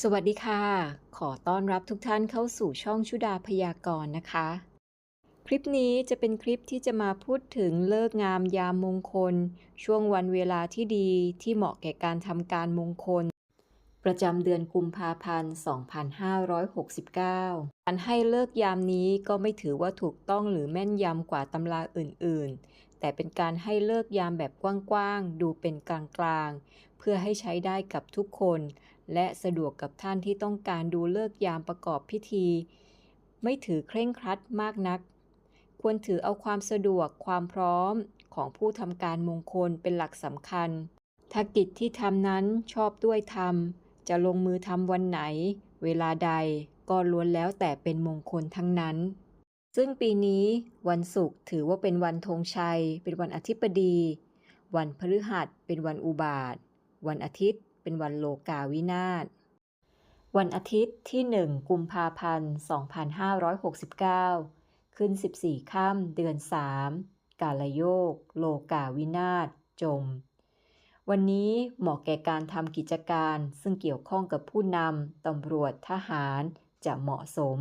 สวัสดีค่ะ ขอต้อนรับทุกท่านเข้าสู่ช่องชุดาพยากรณ์นะคะ คลิปนี้จะเป็นคลิปที่จะมาพูดถึงเลิกงามยามมงคล ช่วงวันเวลาที่ดีที่เหมาะแก่การทำการมงคล ประจำเดือนกุมภาพันธ์ 2569 การให้เลิกยามนี้ก็ไม่ถือว่าถูกต้องหรือแม่นยำกว่าตำราอื่น ๆ แต่เป็นการให้เลิกยามแบบกว้าง ๆ ดูเป็นกลาง ๆ เพื่อให้ใช้ได้กับทุกคน และสะดวกกับท่านที่ต้องการดูเลิกยามประกอบพิธี ไม่ถือเคร่งครัดมากนัก ควรถือเอาความสะดวกความพร้อมของผู้ทำการมงคลเป็นหลักสำคัญถ้ากิจที่ทำนั้นชอบด้วยธรรม จะลงมือทำวันไหน เวลาใดก็ล้วนแล้วแต่เป็นมงคลทั้งนั้น ซึ่งปีนี้วันศุกร์ถือว่าเป็นวันธงชัย เป็นวันอธิบดี วันพฤหัสเป็นวันอุบาท วันอาทิตย์ เป็นวันโลกาวินาศ วันอาทิตย์ที่ 1 กุมภาพันธ์ 2569 ขึ้น 14 ค่ำเดือน 3 กาลโยก โลกาวินาศ จม วันนี้เหมาะแก่การทำกิจการซึ่งเกี่ยวข้องกับผู้นำตำรวจทหารจะเหมาะสม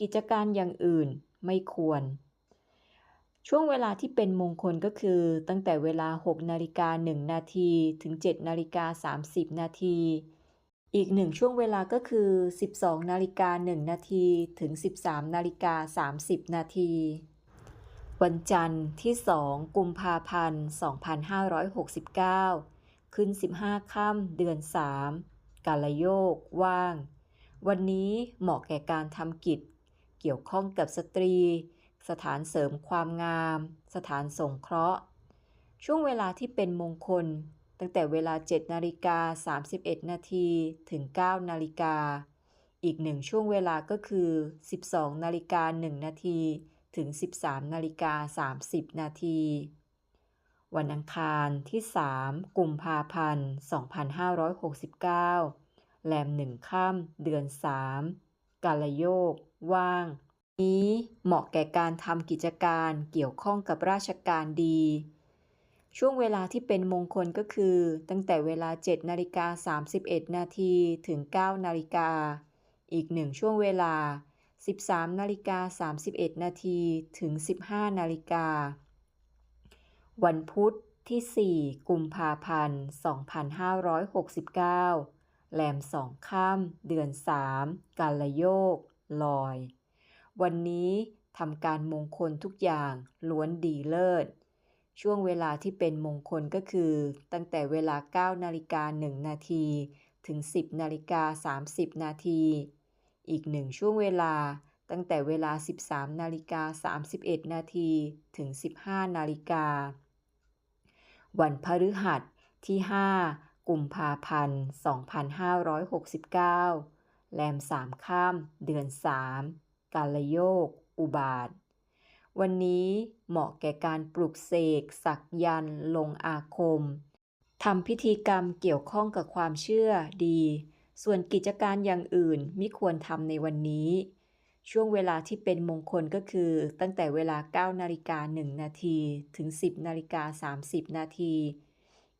กิจการอย่างอื่นไม่ควร ช่วงเวลาที่เป็นมงคลก็คือ ตั้งแต่เวลา 6 นาฬิกา 1 นาที ถึง 7 นาฬิกา 30 นาที อีกหนึ่งช่วงเวลาก็คือ 12 นาฬิกา 1 นาที ถึง 13 นาฬิกา 30 นาที วันจันทร์ที่ 2 กุมภาพันธ์ 2569 ขึ้น 15 ค่ำเดือน 3 กาลโยก ว่าง วันนี้เหมาะแก่การทำกิจ เกี่ยวข้องกับสตรี สถานเสริมความงาม สถานสงเคราะห์ ช่วงเวลาที่เป็นมงคล ตั้งแต่เวลา 7 นาฬิกา 31 นาทีถึง 9 นาฬิกา อีกหนึ่งช่วงเวลาก็คือ 12 นาฬิกา 1 นาทีถึง 13 นาฬิกา 30 นาที วันอังคารที่ 3 กุมภาพันธ์ 2569 แรมหนึ่งค่ำเดือน 3 กาลโยก ว่าง นี้เหมาะแก่การทำกิจการเกี่ยวข้องกับราชการดี ช่วงเวลาที่เป็นมงคลก็คือ ตั้งแต่เวลา 7นาฬิกา31 นาทีถึง 9 นาฬิกา อีกหนึ่งช่วงเวลา 13นาฬิกา31 นาทีถึง 15 นาฬิกา วันพุธที่ 4 กุมภาพันธ์ 2569แรมสองค่ำเดือน 3 กาลโยก ลอย วันนี้ทำการมงคลทุกอย่างล้วนดีเลิศ ช่วงเวลาที่เป็นมงคลก็คือ ตั้งแต่เวลา 9 นาฬิกา 1 นาที ถึง 10 นาฬิกา 30 นาที อีกหนึ่งช่วงเวลาตั้งแต่เวลา 13 นาฬิกา 31 นาทีถึง 15 นาฬิกา วันพฤหัสที่ 5 กุมภาพันธ์ 2569 แรมสามเดือน 3 กาลโยก อุบาท วันนี้เหมาะแก่การปลุกเสก สักยันต์ลงอาคมทำพิธีกรรมเกี่ยวข้องกับความเชื่อดี ส่วนกิจการอย่างอื่นไม่ควรทำในวันนี้ ช่วงเวลาที่เป็นมงคลก็คือ ตั้งแต่เวลา 9 นาฬิกา 1 นาที ถึง 10 นาฬิกา 30 นาที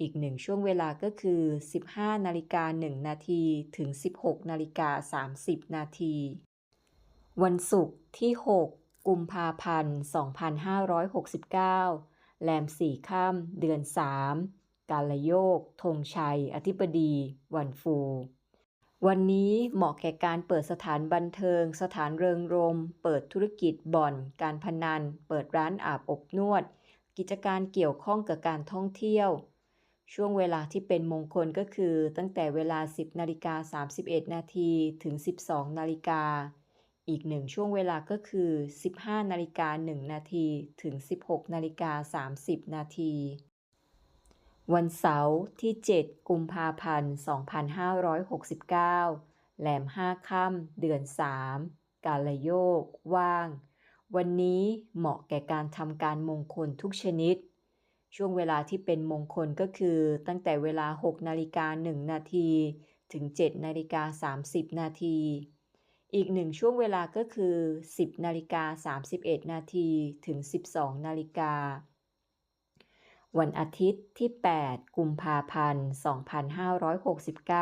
อีกหนึ่งช่วงเวลาก็คือ 15 นาฬิกา 1 นาที ถึง 16 นาฬิกา 30 นาที วันศุกร์ที่ 6 กุมภาพันธ์ 2569 แรมสี่ค่ำเดือน 3 กาลโยกธงชัย อธิบดี วันฟู วันนี้เหมาะแก่การเปิดสถานบันเทิง สถานเริงรม เปิดธุรกิจบ่อน การพนัน เปิดร้านอาบอบนวด กิจการเกี่ยวข้องกับการท่องเที่ยว ช่วงเวลาที่เป็นมงคลก็คือตั้งแต่เวลา 10นาฬิกา31นาทีถึง 12นาฬิกา อีกหนึ่งช่วงเวลาก็คือ 15 นาฬิกา 1 นาที ถึง 16 นาฬิกา 30 นาที วันเสาร์ที่ 7 กุมภาพันธ์ 2569แรม5 ค่ำเดือน 3 กาลโยก ว่าง วันนี้เหมาะแก่การทำการมงคลทุกชนิด ช่วงเวลาที่เป็นมงคลก็คือ ตั้งแต่เวลา 6 นาฬิกา 1 นาที ถึง 7 นาฬิกา 30 นาที อีกหนึ่งช่วงเวลาก็คือ 10นาฬิกา31 นาทีถึง 12 นาฬิกา วันอาทิตย์ที่ 8 กุมภาพันธ์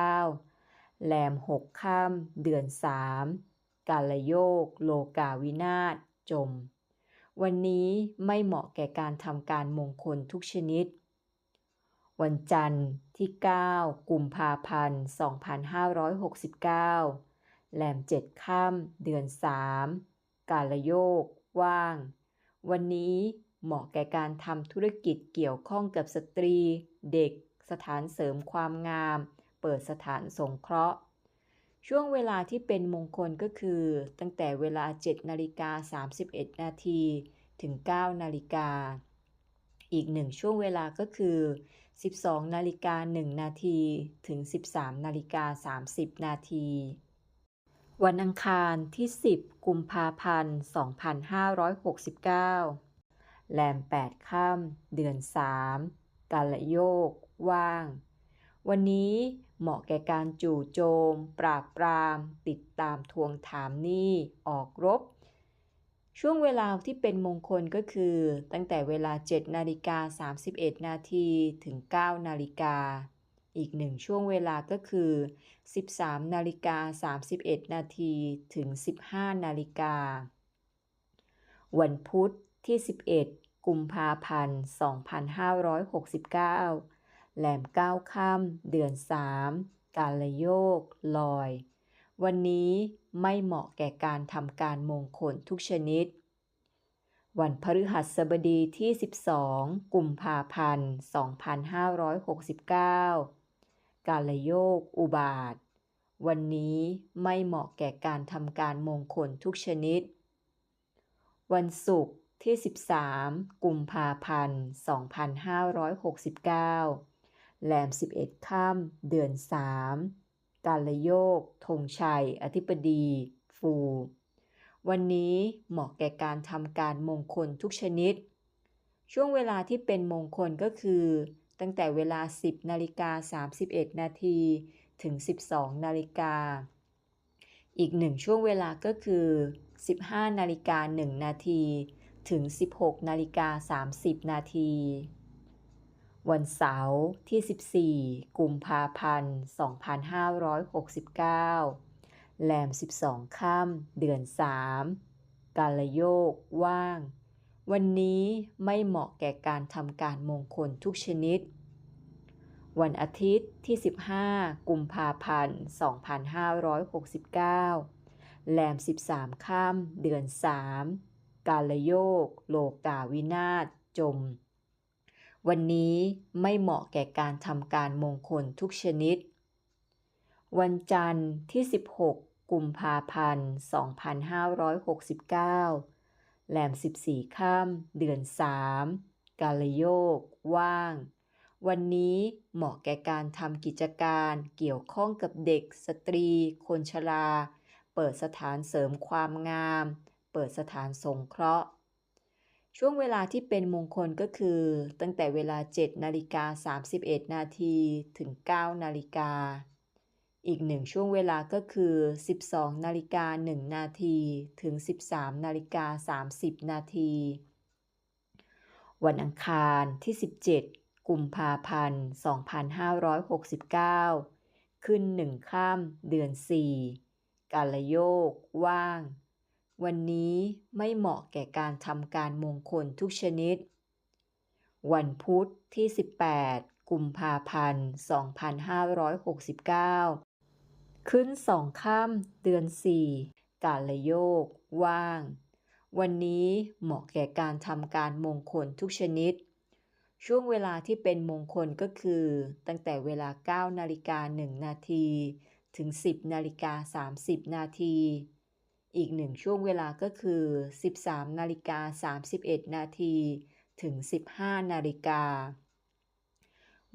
2569 แรมหกค่ำเดือนสามกาลโยก โลกาวินาศจม วันนี้ไม่เหมาะแก่การทำการมงคลทุกชนิด วันจันทร์ที่ 9 กุมภาพันธ์ 2569 แรมเจ็ดค่ำเดือนสามกาลโยก ว่าง วันนี้เหมาะแก่การทำธุรกิจเกี่ยวข้องกับสตรี เด็ก สถานเสริมความงาม เปิดสถานสงเคราะห์ ช่วงเวลาที่เป็นมงคลก็คือ ตั้งแต่เวลา 7นาฬิกา31 นาทีถึง 9นาฬิกา อีกหนึ่งช่วงเวลาก็คือ 12นาฬิกา1นาทีถึง 13นาฬิกา30 นาที วันอังคารที่ 10 กุมภาพันธ์ 2569 แรม 8 ค่ำเดือน 3 กาลโยก ว่าง วันนี้เหมาะแก่การจู่โจม ปราบปราม ติดตามทวงถามหนี้ ออกรบ ช่วงเวลาที่เป็นมงคลก็คือ ตั้งแต่เวลา 7 นาฬิกา 31 นาที ถึง 9 นาฬิกา อีกหนึ่งช่วงเวลาก็คือ 13นาฬิกา31 นาทีถึง 15นาฬิกา วันพุธที่ 11 กุมภาพันธ์ 2569 แหลม9ค่ำเดือน 3 กาลโยก ลอย วันนี้ไม่เหมาะแก่การทำการมงคลทุกชนิดวันพฤหัสบดีที่ 12 กุมภาพันธ์ 2569 กาลโยกอุบาท วันนี้ไม่เหมาะแก่การทำการมงคลทุกชนิด วันศุกร์ที่ 13 กุมภาพันธ์ 2569แรม11 ค่ำเดือน 3 กาลโยกธงชัย อธิบดี ฟู วันนี้เหมาะแก่การทำการมงคลทุกชนิด ช่วงเวลาที่เป็นมงคลก็คือ ตั้งแต่เวลา 10นาฬิกา31 นาทีถึง 12นาฬิกา อีกหนึ่งช่วงเวลาก็คือ 15นาฬิกา1นาทีถึง 16นาฬิกา30 นาที วันเสาร์ที่ 14 กุมภาพันธ์ 2569 แรม 12 ค่ำเดือน 3 กาลโยกว่าง วันนี้ไม่เหมาะแก่การทำการมงคลทุกชนิด วันอาทิตย์ที่ 15 กุมภาพันธ์ 2569 แรม 13 ค่ำเดือน 3 กาลโยก โลกาวินาศจม วันนี้ไม่เหมาะแก่การทำการมงคลทุกชนิด วันจันทร์ที่ 16 กุมภาพันธ์ 2569 แรม 14ค่ำเดือน 3 กาลโยก ว่าง วันนี้เหมาะแก่การทำกิจการเกี่ยวข้องกับเด็ก สตรี คนชรา เปิดสถานเสริมความงาม เปิดสถานสงเคราะห์ ช่วงเวลาที่เป็นมงคลก็คือ ตั้งแต่เวลา 7 นาฬิกา 31 นาที ถึง 9 นาฬิกา อีกหนึ่งช่วงเวลาก็คือ 12 นาฬิกา 1 นาที ถึง 13 นาฬิกา 30 นาที วันอังคารที่ 17 กุมภาพันธ์ 2569 ขึ้นหนึ่งค่ำเดือน 4 กาลโยก ว่าง วันนี้ไม่เหมาะแก่การทำการมงคลทุกชนิด วันพุธที่ 18กุมภาพันธ์ 2569 ขึ้นสองค่ำเดือน4กาลโยก ว่าง วันนี้เหมาะแก่การทำการมงคลทุกชนิด ช่วงเวลาที่เป็นมงคลก็คือ ตั้งแต่เวลา 9 นาฬิกา 1 นาที ถึง 10 นาฬิกา 30 นาที อีกหนึ่งช่วงเวลาก็คือ 13 นาฬิกา 31 นาที ถึง 15 นาฬิกา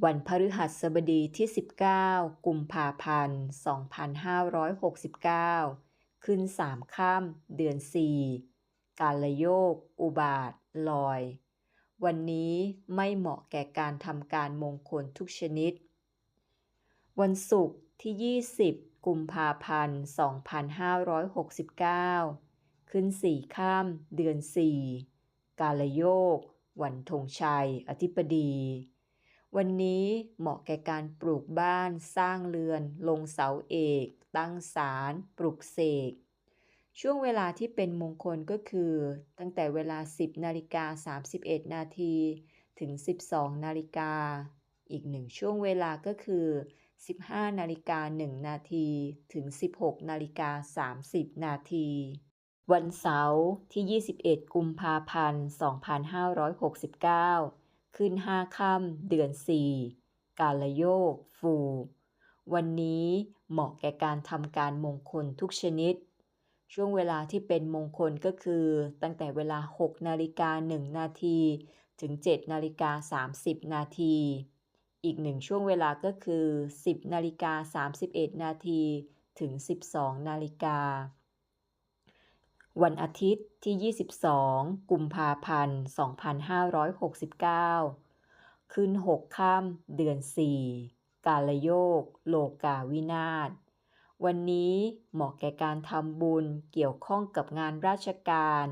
วันพฤหัสบดีที่ 19 กุมภาพันธ์ 2569 ขึ้น3ค่ำเดือน 4 กาลโยก อุบาท ลอย วันนี้ไม่เหมาะแก่การทำการมงคลทุกชนิด วันศุกร์ที่ 20 กุมภาพันธ์ 2569 ขึ้น4ค่ำเดือน 4 กาลโยก วันธงชัย อธิบดี วันนี้เหมาะแก่การปลูกบ้านสร้างเรือน ลงเสาเอก ตั้งศาลปลุกเสก ช่วงเวลาที่เป็นมงคลก็คือ ตั้งแต่เวลา 10นาฬิกา31 นาทีถึง 12นาฬิกา อีกหนึ่งช่วงเวลาก็คือ 15นาฬิกา1นาทีถึง 16นาฬิกา30 นาที วันเสาร์ที่ 21 กุมภาพันธ์ 2569 ขึ้น5ค่ำเดือน4กาลโยก ฟู วันนี้เหมาะแก่การทำการมงคลทุกชนิด ช่วงเวลาที่เป็นมงคลก็คือ ตั้งแต่เวลา 6 นาฬิกา 1 นาที ถึง 7 นาฬิกา 30 นาที อีกหนึ่งช่วงเวลาก็คือ 10 นาฬิกา 31 นาที ถึง 12 นาฬิกา วันอาทิตย์ที่ 22 กุมภาพันธ์ 2569 ขึ้น 6 ค่ำเดือน 4 กาลโยก โลกาวินาศ วันนี้เหมาะแก่การทำบุญเกี่ยวข้องกับงานราชการ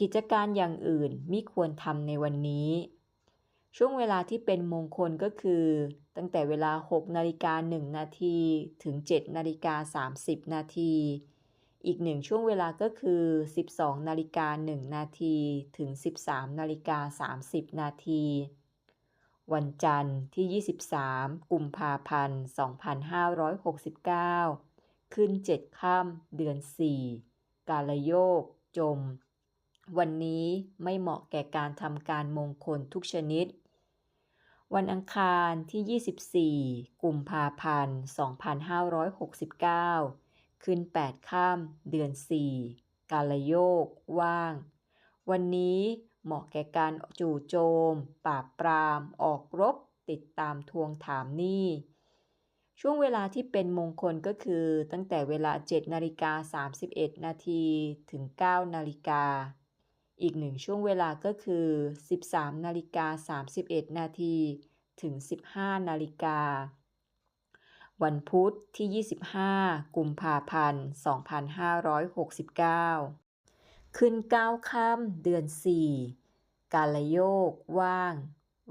กิจการอย่างอื่นมิควรทำในวันนี้ ช่วงเวลาที่เป็นมงคลก็คือ ตั้งแต่เวลา 6 นาฬิกา 1 นาที ถึง 7 นาฬิกา 30 นาที อีกหนึ่งช่วงเวลาก็คือ 12 นาฬิกา 1 นาทีถึง 13 นาฬิกา 30 นาที วันจันทร์ที่ 23 กุมภาพันธ์ 2569 ขึ้น 7 ค่ำเดือน 4 กาลโยก จม วันนี้ไม่เหมาะแก่การทำการมงคลทุกชนิด วันอังคารที่ 24 กุมภาพันธ์ 2569 ขึ้น8ค่ำเดือน4กาลโยก ว่าง วันนี้เหมาะแก่การจู่โจม ปราบปราม ออกรบ ติดตามทวงถามหนี้ช่วงเวลาที่เป็นมงคลก็คือตั้งแต่เวลา 7 นาฬิกา 31 นาทีถึง 9 นาฬิกา อีกหนึ่งช่วงเวลาก็คือ 13 นาฬิกา 31 นาทีถึง 15 นาฬิกา วันพุธที่ 25 กุมภาพันธ์ 2569 ขึ้น9ค่ำเดือน 4 กาลโยกว่าง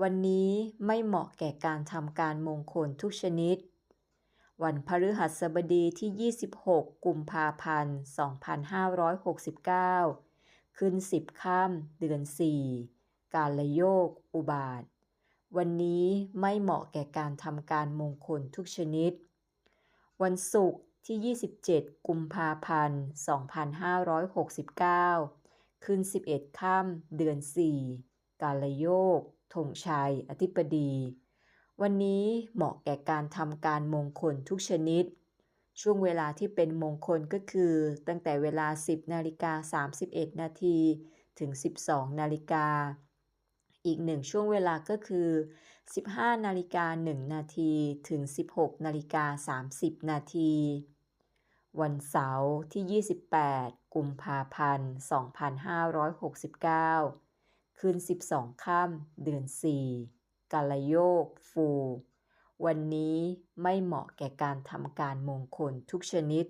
วันนี้ไม่เหมาะแก่การทำการมงคลทุกชนิด วันพฤหัสบดีที่ 26 กุมภาพันธ์ 2569 ขึ้น 10 ค่ำเดือน 4 การละโยกอุบาท วันนี้ไม่เหมาะแก่การทำการมงคลทุกชนิด วันศุกร์ที่ 27 กุมภาพันธ์ 2569ขึ้น11 ค่ำเดือน 4 กาลโยกธงชัย อธิปดี วันนี้เหมาะแก่การทำการมงคลทุกชนิด ช่วงเวลาที่เป็นมงคลก็คือ ตั้งแต่เวลา 10 นาฬิกา 31 นาที ถึง 12 นาฬิกา อีกหนึ่งช่วงเวลาก็คือ 15 นาฬิกา 1 นาทีถึง 16 นาฬิกา 30 นาที วันเสาร์ที่ 28 กุมภาพันธ์ 2569ขึ้น12 ค่ำเดือน 4 กาลโยกฟู วันนี้ไม่เหมาะแก่การทำการมงคลทุกชนิด